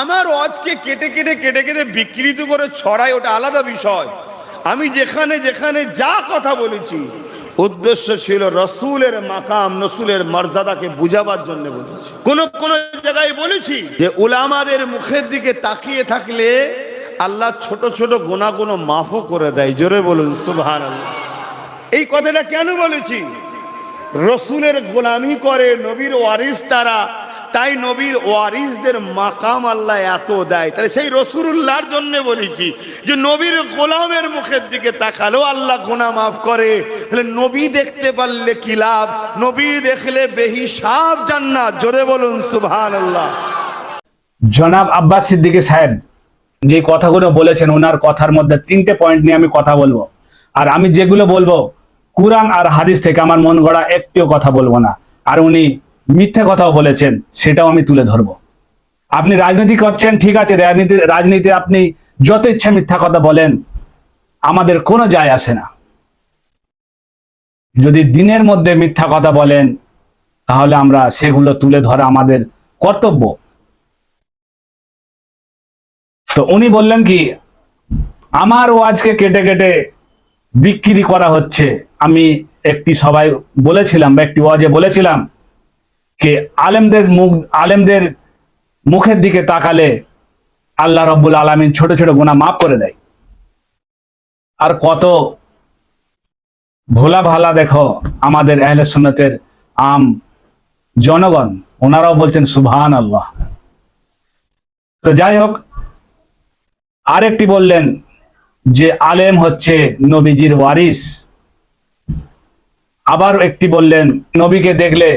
আমার ওয়াজকে কেটে কেটে কেটে কেটে বিকৃত করে ছড়ায়, ওটা আলাদা বিষয়। আমি যেখানে যেখানে যা কথা বলেছি, উদ্দেশ্য ছিল রসুলের মাকাম, রসুলের মর্যাদাকে বুঝাবার জন্য বলেছি। কোন কোন জায়গায় বলেছি যে উলামাদের মুখের দিকে তাকিয়ে থাকলে আল্লাহ ছোট ছোট গোনা কোনো মাফও করে দেয়। জোরে বলুন সুবহান এই কথাটা কেন বলেছি? রসুলের গোলামি করে নবীর ওয়ারিস তারা তাই নবীর ওয়ারিসদের মাকাম আল্লাহ এত দেয়। তাহলে সেই রসুল্লাহর জন্য বলেছি যে নবীর গোলামের মুখের দিকে তাকালেও আল্লাহ গোনা মাফ করে। তাহলে নবী দেখতে পারলে কি লাভ? নবী দেখলে বেহিসাব জান্নাত। জোরে বলুন সুবহান আল্লাহ জনাব আব্বাস সিদ্দিকী সাহেব, যে কথাগুলো বলেছেন, ওনার কথার মধ্যে তিনটে পয়েন্ট নিয়ে আমি কথা বলব। আর আমি যেগুলো বলব, কুরআন আর হাদিস থেকে আমার মন গড়া একটিও কথা বলব না। আর উনি মিথ্যে কথাও বলেছেন, সেটাও আমি তুলে ধরবো। আপনি রাজনীতি করছেন, ঠিক আছে, রাজনীতি রাজনীতি আপনি যত ইচ্ছা মিথ্যা কথা বলেন, আমাদের কোনো যায় আসে না। যদি দিনের মধ্যে মিথ্যা কথা বলেন, তাহলে আমরা সেগুলো তুলে ধরা আমাদের কর্তব্য। তো উনি বললেন কি, আমার ওয়াজকে কেটে কেটে বিক্রি করা হচ্ছে। আমি একটি সবাই বলেছিলাম, বা একটি ওয়াজে বলেছিলাম যে আলেমদের মুখ, আলেমদের মুখের দিকে তাকালে আল্লাহ রব্বুল আলমিন ছোট ছোট গুণা মাফ করে দেয়। আর কত ভোলা ভালা দেখো আমাদের আহলে আম জনগণ, ওনারাও বলছেন সুবহান আল্লাহ তো যাই হোক, আরেকটি বললেন যে আলেম হচ্ছে নবীজির ওয়ারিস। আবার একটি বললেন, নবীকে দেখলে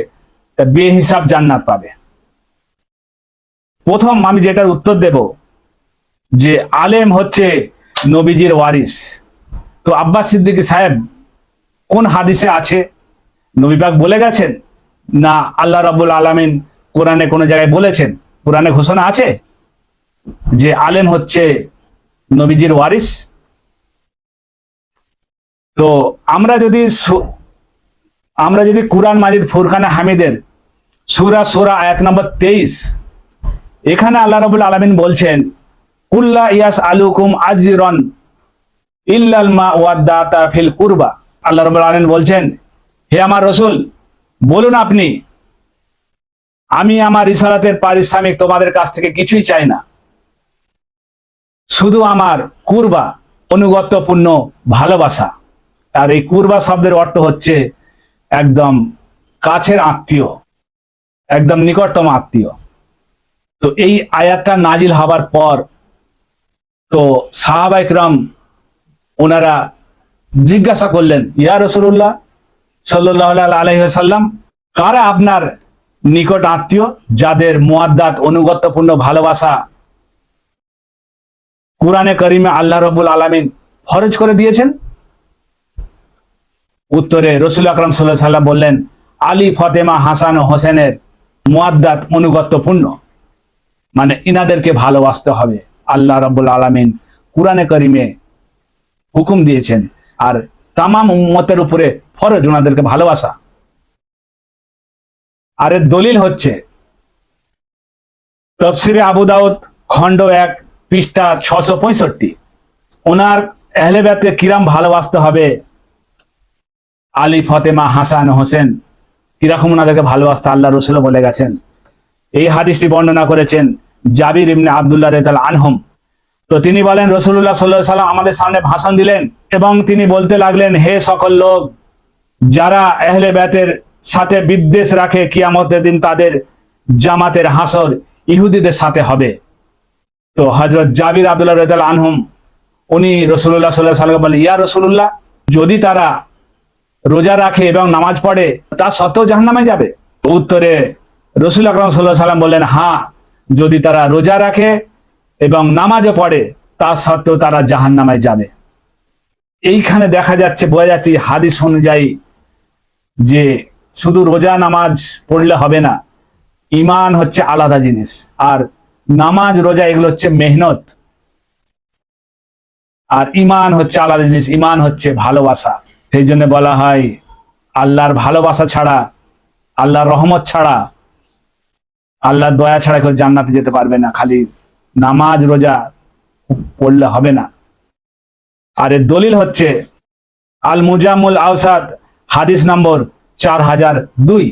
বেহিসাব জান্নাত পাবে। প্রথম আমি যেটার উত্তর দেব, যে আলেম হচ্ছে নবীজির ওয়ারিস। তো আব্বাস সিদ্দিকী সাহেব, কোন হাদিসে আছে? নবীবাগ বলে গেছেন? না, আল্লাহ রাবুল আলমিন কোরআনে কোনো জায়গায় বলেছেন? কোরআনে ঘোষণা আছে? যে আলেম হচ্ছে নবীজির ওয়ারিস? তো আমরা যদি আমরা যদি কোরআন মাজিদ ফুরখানা হামিদের সুরা সুরা আয়াত নম্বর তেইশ। এখানে আল্লাহ রবুল আলমিন বলছেন কুল্লা ইয়াস আলুকুম আজিরন ইল্লাল মা ওয়াদ্দাতা ফিল কুরবা। আল্লাহ রবুল আলমিন বলছেন, হে আমার রসুল, বলুন আপনি, আমি আমার ইসারাতের পারিশ্রমিক তোমাদের কাছ থেকে কিছুই চাই না। শুধু আমার কুরবা অনুগত্যপূর্ণ ভালোবাসা। আর এই কুরবা শব্দের অর্থ হচ্ছে একদম কাছের আত্মীয়। একদম নিকটতম আত্মীয়। তো এই আয়াতটা নাজিল হবার পর তো সাহাবাইকরাম ওনারা জিজ্ঞাসা করলেন, ইয়া রসুল্লাহ সাল্লাহ আলহিহাল্লাম কারা আপনার নিকট আত্মীয় যাদের মোয়াদ্দাত অনুগত্যপূর্ণ ভালোবাসা কোরআনে করিমে আল্লাহ রবুল আলমিন ফরজ করে দিয়েছেন? উত্তরে রসুল আকরম সাল্লাহ সাল্লাম বললেন, আলী ফতেমা হাসান ও হোসেনের মোয়াদ্দাত অনুগত্যপূর্ণ। মানে ইনাদেরকে ভালোবাসতে হবে। আল্লাহ রব্বুল আলমিন কোরআনে করিমে হুকুম দিয়েছেন। আর তামাম উম্মতের উপরে ফরজ ওনাদেরকে ভালোবাসা। আর এর দলিল হচ্ছে, তফসিরে আবু দাউদ খণ্ড এক, পৃষ্ঠা ছশো পঁয়ষট্টি। ওনার এহলেবাদকে কিরাম ভালোবাসতে হবে আলী ফতেমা হাসান হোসেন। কীরকম ওনাদেরকে ভালোবাসতে আল্লাহ রসুল বলে গেছেন। এই হাদিসটি বর্ণনা করেছেন জাবির ইবনে আবদুল্লাহ রেতাল আনহম। তো তিনি বলেন রসুল্লাহ সাল্লাহ সাল্লাম আমাদের সামনে ভাষণ দিলেন এবং তিনি বলতে লাগলেন, হে সকল লোক, যারা এহলে ব্যাতের সাথে বিদ্বেষ রাখে, কিয়ামতের দিন তাদের জামাতের হাসর ইহুদিদের সাথে হবে। তো হজরত জাবির আবদুল্লাহ রেদাল আনহুম, উনি রসুল্লাহ সাল্লাহ সাল্লাম বলেন ইয়া রসুল্লাহ যদি তারা রোজা রাখে এবং নামাজ পড়ে, তা সত্ত্বেও জাহান্নামে যাবে। উত্তরে রসুল আকরম সাল্লাহ সাল্লাম বললেন হ্যাঁ যদি তারা রোজা রাখে এবং নামাজও পড়ে, তা সত্ত্বেও তারা জাহান্নামায় যাবে। এইখানে দেখা যাচ্ছে, বোঝা যাচ্ছে হাদিস অনুযায়ী যে শুধু রোজা নামাজ পড়লে হবে না ইমান হচ্ছে আলাদা জিনিস। আর নামাজ, রোজা, এগুলো হচ্ছে মেহনত। আর ইমান হচ্ছে আলাদা জিনিস ইমান হচ্ছে ভালোবাসা। সেই জন্য বলা হয়, আল্লাহর ভালোবাসা ছাড়া, আল্লাহর রহমত ছাড়া, আল্লাহর দয়া ছাড়া কেউ জান্নাতে যেতে পারবে না। খালি নামাজ, রোজা পড়লে হবে না। আর এর দলিল হচ্ছে আল মুজামুল আওসাদ, হাদিস নম্বর চার হাজার দুই।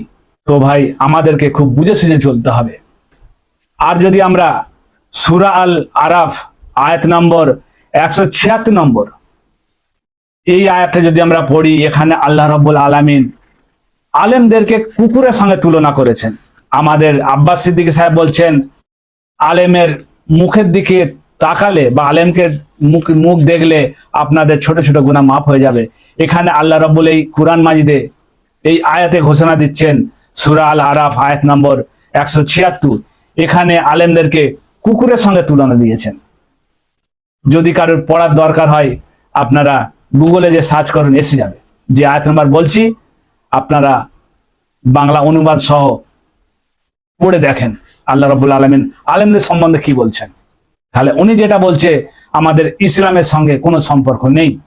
তো ভাই, আমাদেরকে খুব বুঝে সুঝে চলতে হবে। আর যদি আমরা সুরা আল আরাফ আয়াত নম্বর একশো ছিয়াত্তর নম্বর এই আয়াতটা যদি আমরা পড়ি, এখানে আল্লাহ রব্বুল আলামিন আলেমদেরকে কুকুরের সঙ্গে তুলনা করেছেন। আমাদের আব্বাস সিদ্দিকী সাহেব বলছেন, আলেমের মুখের দিকে তাকালে বা আলেমকে মুখ মুখ দেখলে আপনাদের ছোট ছোট গুণা মাফ হয়ে যাবে। এখানে আল্লাহ রব্বুল এই কোরআন মাজিদে এই আয়াতে ঘোষণা দিচ্ছেন, সুরা আল আরাফ আয়াত নম্বর একশো ছিয়াত্তর। এখানে আলেমদেরকে কুকুরের সঙ্গে তুলনা দিয়েছেন। যদি কারোর পড়ার দরকার হয়, আপনারা গুগলে যে সার্চ করেন, এসে যাবে। যে আয়াত নাম্বার বলছি, আপনারা বাংলা অনুবাদ সহ পড়ে দেখেন। আল্লাহ রবুল আলমিন আলেমদের সম্বন্ধে কি বলছেন? তাহলে উনি যেটা বলছে, আমাদের ইসলামের সঙ্গে কোনো সম্পর্ক নেই।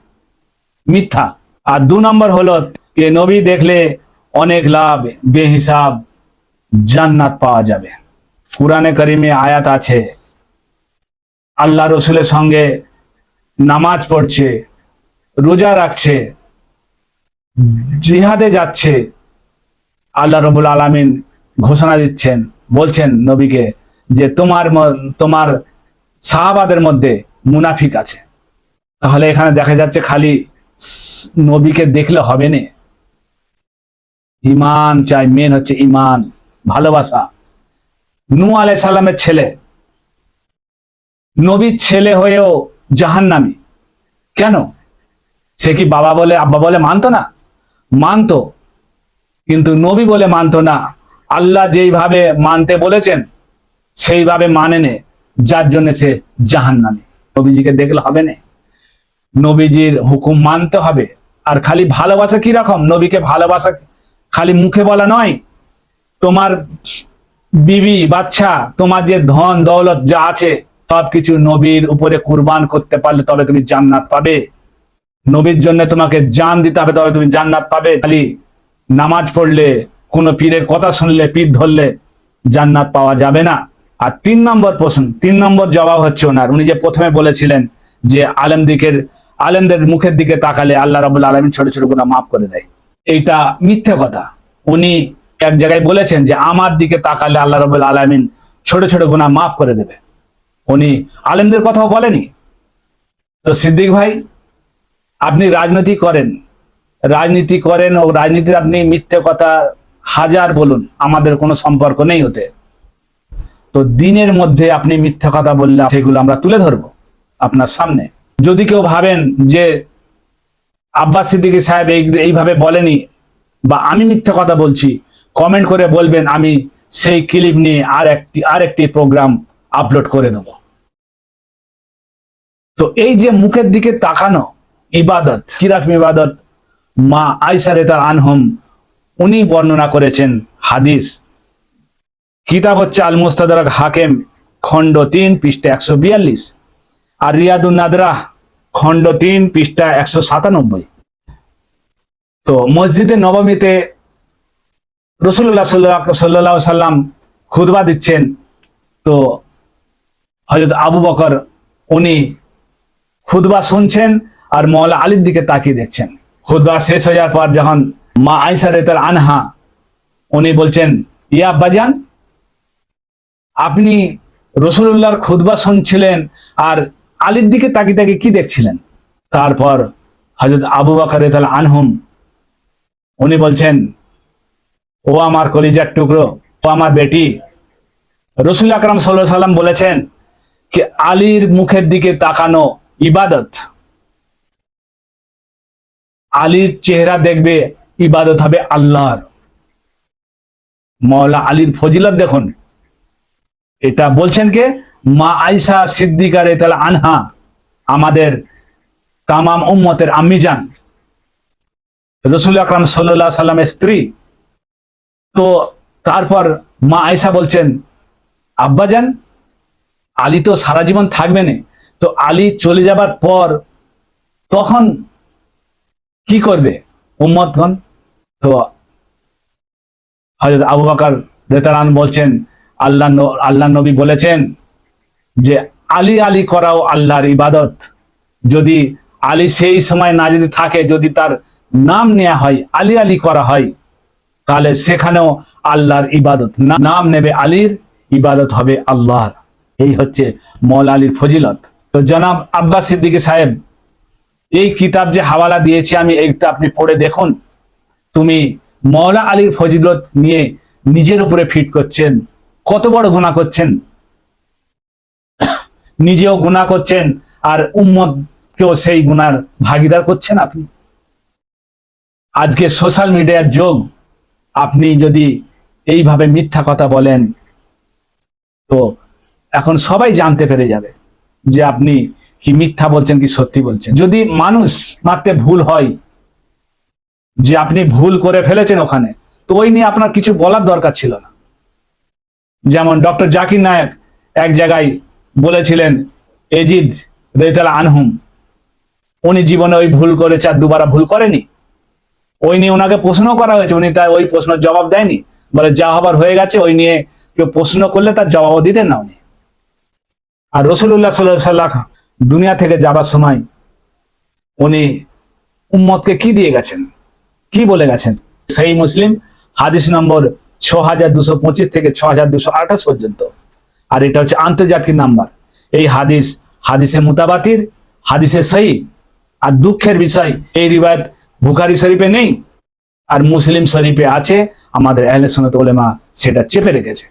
মিথ্যা। আর দু নম্বর হলো যে নবী দেখলে অনেক লাভ, বেহিসাব জান্নাত পাওয়া যাবে। কোরআনে করিমে আয়াত আছে, আল্লাহ রসুলের সঙ্গে নামাজ পড়ছে রোজা রাখছে, জিহাদে যাচ্ছে, আল্লাহ রবুল আলামিন ঘোষণা দিচ্ছেন, বলছেন নবীকে যে তোমার তোমার সাহাবাদের মধ্যে মুনাফিক আছে। তাহলে এখানে দেখা যাচ্ছে খালি নবীকে দেখলে হবে না। ইমান চাই মেন হচ্ছে ইমান, ভালোবাসা। নু আলাই সাল্লামের ছেলে, নবীর ছেলে হয়েও জাহান্নামী। কেন? সে কি বাবা বলে, আব্বা বলে মানতো না? মানতো। কিন্তু নবী বলে মানতো না। আল্লাহ যেইভাবে মানতে বলেছেন, সেইভাবে মানে নে। যার জন্য সে জাহান্নামী। নবীজিকে দেখলে হবে না। নবীজির হুকুম মানতে হবে। আর খালি ভালোবাসা কি রকম? নবীকে ভালোবাসা খালি মুখে বলা নয়। তোমার বিবি, বাচ্চা, তোমার যে ধন, দৌলত যা আছে, সবকিছু নবীর উপরে কুরবান করতে পারলে তবে তুমি জান্নাত পাবে। নবীর জন্য তোমাকে জান দিতে হবে, তবে তুমি জান্নাত পাবে। খালি নামাজ পড়লে, কোনো পীরের কথা শুনলে, পীর ধরলে জান্নাত পাওয়া যাবে না। আর তিন নম্বর প্রশ্ন, তিন নম্বর জবাব হচ্ছে ওনার। উনি যে প্রথমে বলেছিলেন যে আলেম দিকের, আলেমদের মুখের দিকে তাকালে আল্লাহ রাবুল আলমী ছোট ছোট গুণা মাফ করে দেয়। এইটা মিথ্যে কথা। উনি এক জায়গায় বলেছেন যে আমার দিকে তাকালে আল্লাহ রাবুল আলমিন ছোট ছোট গুণা মাফ করে দেবে। উনি আলেমদের কথাও বলেনি। তো সিদ্দিক ভাই আপনি রাজনীতি করেন। রাজনীতি করেন ও রাজনীতির আপনি মিথ্যে কথা হাজার বলুন, আমাদের কোনো সম্পর্ক নেই হতে তো দিনের মধ্যে আপনি মিথ্যে কথা বললে সেগুলো আমরা তুলে ধরবো আপনার সামনে। যদি কেউ ভাবেন যে আব্বাস সিদ্দিকী সাহেব এই এইভাবে বলেনি বা আমি মিথ্যে কথা বলছি কমেন্ট করে বলবেন, আমি সেই ক্লিপ নিয়ে আর একটি আর একটি প্রোগ্রাম আপলোড করে নেব। তো এই যে মুখের দিকে তাকানো ইবাদত। কিরাফ ইবাদত? মা আইসা রেতা আনহম, উনি বর্ণনা করেছেন হাদিস। কিতাব হচ্ছে আল মুস্তাদরাক হাকেম, খণ্ড তিন, পৃষ্ঠা একশো বিয়াল্লিশ। আর রিয়াদুন নাদরা খণ্ড তিন, পৃষ্ঠা একশো সাতানব্বই। তো মসজিদে নবমীতে রসুল্লাহ সাল্লাহ সাল্লাহ সাল্লাম খুদবা দিচ্ছেন। তো হজরত আবু বকর, উনি খুদবা শুনছেন আর মৌলা আলীর দিকে তাকিয়ে দেখছেন। খুদবা শেষ হয়ে যাওয়ার পর যখন মা আইসা রেতার আনহা, উনি বলছেন, ইয়া বাজান আপনি রসুল্লাহর খুদবা শুনছিলেন আর আলীর দিকে তাকিয়ে তাকিয়ে কি দেখছিলেন? তারপর হজরত আবু বকর রেতাল আনহুম, উনি বলছেন, ও আমার কলিজার টুকরো, ও আমার বেটি। রসুল আকরাম সাল্লাহ সাল্লাম বলেছেন কি, আলীর মুখের দিকে তাকানো ইবাদত। আলীর চেহারা দেখবে ইবাদত হবে আল্লাহর। মৌলা আলীর ফজিলত দেখুন। এটা বলছেন কে? মা আইসা সিদ্দিকার তাহলে আনহা, আমাদের তামাম উম্মতের আম্মি যান রসুল আকরাম সাল্লাহ সাল্লামের স্ত্রী। তো তারপর মা আয়সা বলছেন, আব্বা আব্বাজান আলী তো সারা জীবন না। তো আলী চলে যাবার পর তখন কি করবে? উম্মতগণ? তো হজরত আবু বাকার রেতারান বলছেন, আল্লাহ আল্লাহ নবী বলেছেন যে, আলী আলী করাও আল্লাহর ইবাদত। যদি আলী সেই সময় না যদি থাকে, যদি তার নাম নেওয়া হয়, আলী আলী করা হয়, তাহলে সেখানেও আল্লাহর ইবাদত। নাম নেবে আলীর, ইবাদত হবে আল্লাহর। এই হচ্ছে মল আলীর ফজিলত। তো জনাব আব্বাস সিদ্দিকী সাহেব এই কিতাব যে হাওয়ালা দিয়েছি আমি, এইটা আপনি পড়ে দেখুন। তুমি মৌলা আলীর ফজিলত নিয়ে নিজের উপরে ফিট করছেন, কত বড় গুণা করছেন। নিজেও গুণা করছেন, আর উম্মতকেও সেই গুনার ভাগিদার করছেন আপনি। আজকে সোশ্যাল মিডিয়ার যুগ, আপনি যদি এইভাবে মিথ্যা কথা বলেন, তো এখন সবাই জানতে পেরে যাবে যে আপনি কি মিথ্যা বলছেন, কি সত্যি বলছেন? যদি মানুষ মারতে ভুল হয়, যে আপনি ভুল করে ফেলেছেন ওখানে, তো ওই নিয়ে আপনার কিছু বলার দরকার ছিল না। যেমন ডক্টর জাকির নায়ক এক জায়গায় বলেছিলেন, এজিদ রেতাল আনহুম, উনি জীবনে ওই ভুল করেছে আর দুবার ভুল করেনি। ওই নিয়ে ওনাকে প্রশ্ন করা হয়েছে, উনি তার ওই প্রশ্নের জবাব দেয়নি। বলে, যা হবার হয়ে গেছে, ওই নিয়ে কেউ প্রশ্ন করলে তার জবাব দিতেন না উনি। আর রসুল্লাহ সাল্লাহ সাল্লাহ দুনিয়া থেকে যাবার সময় উনি উম্মতকে কি দিয়ে গেছেন? কি বলে গেছেন? সেই মুসলিম হাদিস নম্বর ছ হাজার দুশো পঁচিশ থেকে ছ হাজার দুশো আঠাশ পর্যন্ত। আর এটা হচ্ছে আন্তর্জাতিক নাম্বার। এই হাদিস হাদিসে মুতাবাতির, হাদিসে সহি। আর দুঃখের বিষয়, এই রিবায়ত বুখারি শরীফে নেই। আর মুসলিম শরীফে আছে। আমাদের আহলে সুন্নাত উলেমা সেটা চেপে রেখেছে।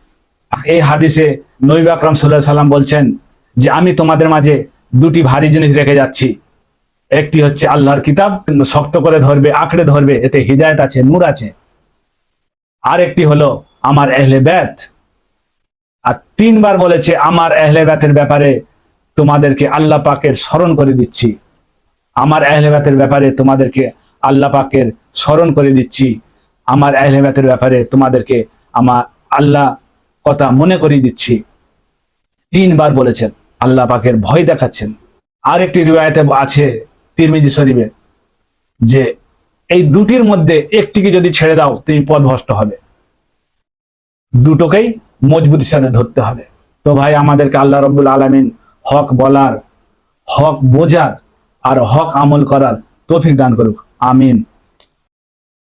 এই হাদিসে নবী আকরাম সাল্লাহ সাল্লাম বলছেন যে, আমি তোমাদের মাঝে দুটি ভারী জিনিস রেখে যাচ্ছি। একটি হচ্ছে আল্লাহর কিতাব শক্ত করে ধরবে, আঁকড়ে ধরবে, এতে হৃদায়ত আছে, নূর আছে। আর একটি হলো আমার এহলে ব্যাত আর তিনবার বলেছে, আমার এহলে ব্যাতের ব্যাপারে তোমাদেরকে আল্লাহ পাকের স্মরণ করে দিচ্ছি। আমার এহলে ব্যাতের ব্যাপারে তোমাদেরকে আল্লাহ পাকের স্মরণ করে দিচ্ছি। আমার এহলে ব্যাতের ব্যাপারে তোমাদেরকে আমার আল্লাহ কথা মনে করিয়ে দিচ্ছি। তিনবার বলেছেন। আল্লাহ পাকের ভয় দেখাচ্ছেন। আর একটি রিবায়তে আছে তিরমিজি শরীফে যে এই দুটির মধ্যে একটিকে যদি ছেড়ে দাও, তুমি পথভ্রষ্ট হবে। দুটোকেই মজবুতির সাথে ধরতে হবে। তো ভাই, আমাদেরকে আল্লাহ রব্বুল আলমিন হক বলার, হক বোঝার আর হক আমল করার তৌফিক দান করুক। আমিন।